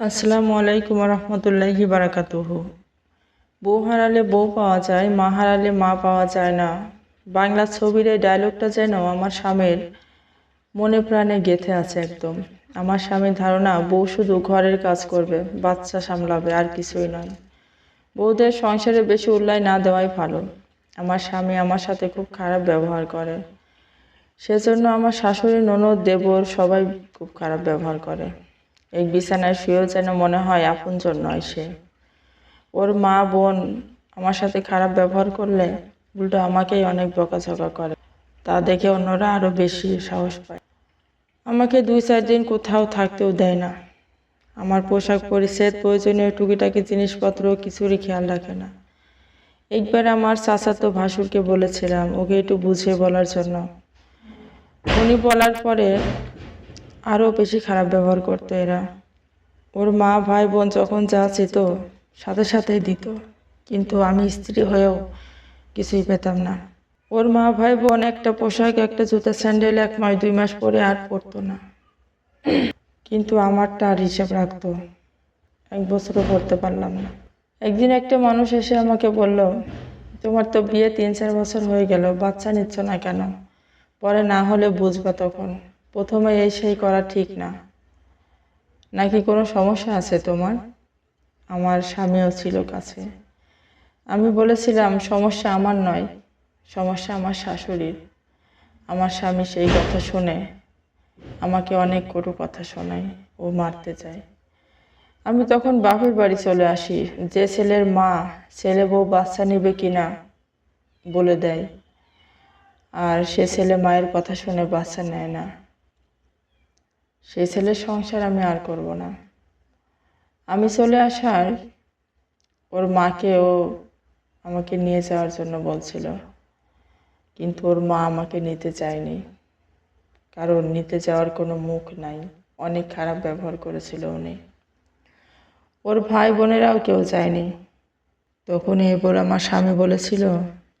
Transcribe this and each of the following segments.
আসসালামু আলাইকুম রহমতুল্লাহি বারাকাতুহু। বউ হারালে বউ পাওয়া যায়, মা হারালে মা পাওয়া যায় না। বাংলা ছবির এই ডায়লগটা যেন আমার স্বামীর মনে প্রাণে গেঁথে আছে একদম। আমার স্বামীর ধারণা, বউ শুধু ঘরের কাজ করবে, বাচ্চা সামলাবে, আর কিছুই নয়। বউদের সংসারে বেশি উল্লায় না দেওয়াই ভালো। আমার স্বামী আমার সাথে খুব খারাপ ব্যবহার করে। সেজন্য আমার শাশুড়ি, ননদ, দেবর সবাই খুব খারাপ ব্যবহার করে। এই বিছানায় শুয়েও যেন মনে হয় আপনজন নয় সে। ওর মা, বোন আমার সাথে খারাপ ব্যবহার করলে উল্টো আমাকেই অনেক বকাঝকা করে। তা দেখে অন্যরা আরও বেশি সাহস পায়। আমাকে দুই চার দিন কোথাও থাকতেও দেয় না। আমার পোশাক পরিচ্ছেদ প্রয়োজনীয় টুকিটাকি জিনিসপত্র কিছুরই খেয়াল রাখে না। একবার আমার চাচাতো ভাসুরকে বলেছিলাম, ওকে একটু বুঝিয়ে বলার জন্য। উনি বলার পরে আরও বেশি খারাপ ব্যবহার করতো এরা। ওর মা, ভাই, বোন যখন যা চেত, সাথে সাথেই দিত। কিন্তু আমি স্ত্রী হয়েও কিছুই পেতাম না। ওর মা, ভাই, বোন একটা পোশাক, একটা জুতা, স্যান্ডেল এক মাস, দুই মাস পরে আর পরতো না। কিন্তু আমারটা আর হিসেব রাখতো। এক বছরও পড়তে পারলাম না। একদিন একটা মানুষ এসে আমাকে বলল, তোমার তো বিয়ে তিন চার বছর হয়ে গেল, বাচ্চা নিচ্ছ না কেন? পরে না হলে বুঝবা তখন। প্রথমে এই সেই করা ঠিক না। নাকি কোনো সমস্যা আছে তোমার? আমার স্বামীও ছিল কাছে। আমি বলেছিলাম, সমস্যা আমার নয়, সমস্যা আমার শাশুড়ির। আমার স্বামী সেই কথা শুনে, আমাকে অনেক কটু কথা শোনায় ও মারতে চায়। আমি তখন বাপের বাড়ি চলে আসি, যে ছেলের মা, ছেলে বউ বাচ্চা নেবে কিনা বলে দেয়। আর সে ছেলে মায়ের কথা শুনে বাচ্চা নেয় না। সেই ছেলের সংসার আমি আর করব না। আমি চলে আসার ওর মাকে ও আমাকে নিয়ে যাওয়ার জন্য বলছিল। কিন্তু ওর মা আমাকে নিতে চায়নি। কারণ নিতে যাওয়ার কোনো মুখ নাই। অনেক খারাপ ব্যবহার করেছিল উনি। ওর ভাই বোনেরাও কেউ যায়নি। তখন এরপর আমার স্বামী বলেছিল,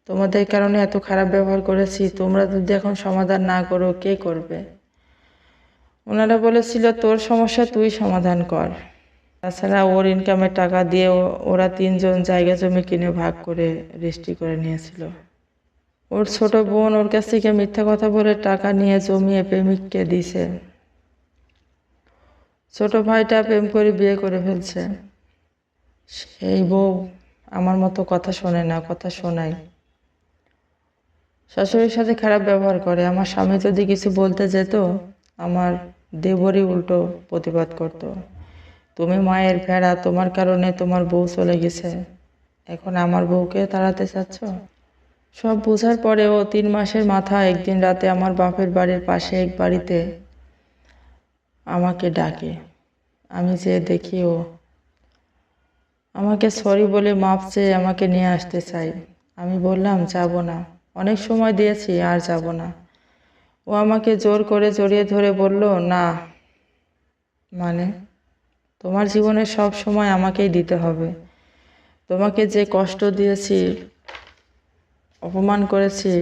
তোমাদের কারণে এত খারাপ ব্যবহার করেছি, তোমরা যদি এখন সমাধান না করো, কে করবে? ওনারা বলেছিল, তোর সমস্যা তুই সমাধান কর। তাছাড়া ওর ইনকামের টাকা দিয়ে ওরা তিনজন জায়গা জমি কিনে ভাগ করে রেজিস্ট্রি করে নিয়েছিল। ওর ছোট বোন ওর কাছ থেকে মিথ্যা কথা বলে টাকা নিয়ে জমিয়ে প্রেমিককে দিছে। ছোট ভাইটা প্রেম করে বিয়ে করে ফেলছে। সেই বউ আমার মতো কথা শোনে না, কথা শোনায়। শাশুড়ির সাথে খারাপ ব্যবহার করে। আমার স্বামী যদি কিছু বলতে যেত, আমার দেবরই উল্টো প্রতিবাদ করত। তুমি মায়ের ভেড়া, তোমার কারণে তোমার বউ চলে গেছে। এখন আমার বউকে তাড়াতে চাচ্ছ? সব বোঝার পরেও তিন মাসের মাথা একদিন রাতে আমার বাপের বাড়ির পাশে এক বাড়িতে আমাকে ডাকে। আমি যে দেখি ও আমাকে সরি বলে মাপ চেয়ে আমাকে নিয়ে আসতে চাই আমি বললাম, যাব না। অনেক সময় দিয়েছি, আর যাব না। ও আমাকে জোর করে জড়িয়ে ধরে বলল, না মানে তোমার জীবনে সব সময় আমাকেই দিতে হবে। তোমাকে যে কষ্ট দিয়েছি, অপমান করেছি,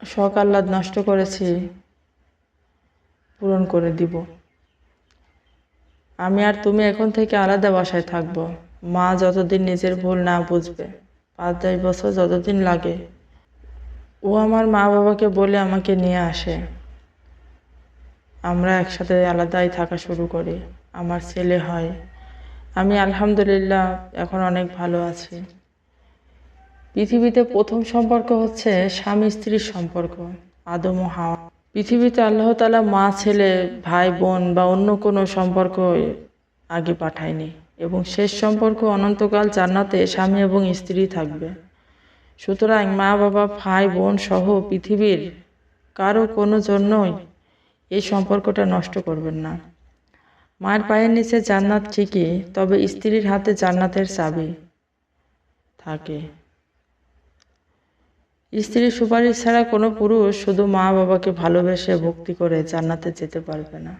শখ আহ্লাদ নষ্ট করেছি, পূরণ করে দিব। আমি আর তুমি এখন থেকে আলাদা বাসায় থাকব। মা যতদিন নিজের ভুল না বুঝবে, পাঁচ দশ বছর যতদিন লাগে ও আমার মা বাবাকে বলে আমাকে নিয়ে আসে। আমরা একসাথে আলাদাই থাকা শুরু করি। আমার ছেলে হয়। আমি আলহামদুলিল্লাহ এখন অনেক ভালো আছি। পৃথিবীতে প্রথম সম্পর্ক হচ্ছে স্বামী স্ত্রীর সম্পর্ক, আদম ও হাওয়া। পৃথিবীতে আল্লাহ তালা মা, ছেলে, ভাই, বোন বা অন্য কোনো সম্পর্ক আগে পাঠায়নি এবং শেষ সম্পর্ক অনন্তকাল জান্নাতে স্বামী এবং স্ত্রী থাকবে। সুতরাং মা বাবা, ভাই, বোন সহ পৃথিবীর কারও কোনো জন্যই এই সম্পর্কটা নষ্ট করবেন না। মায়ের পায়ের নিচে জান্নাত ঠিকই, তবে স্ত্রীর হাতে জান্নাতের চাবি থাকে। স্ত্রীর সুপারিশ ছাড়া কোনো পুরুষ শুধু মা বাবাকে ভালোবেসে ভক্তি করে জান্নাতে যেতে পারবে না।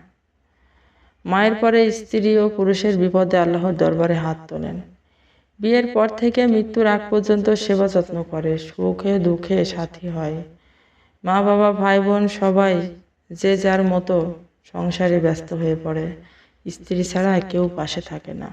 মায়ের পরে স্ত্রী ও পুরুষের বিপদে আল্লাহর দরবারে হাত তোলেন। বিয়ের পর থেকে মৃত্যুর আগ পর্যন্ত সেবা যত্ন করে, সুখে দুঃখে সাথী হয়। মা, বাবা, ভাই, বোন সবাই যে যার মতো সংসারে ব্যস্ত হয়ে পড়ে, স্ত্রী ছাড়া কেউ পাশে থাকে না।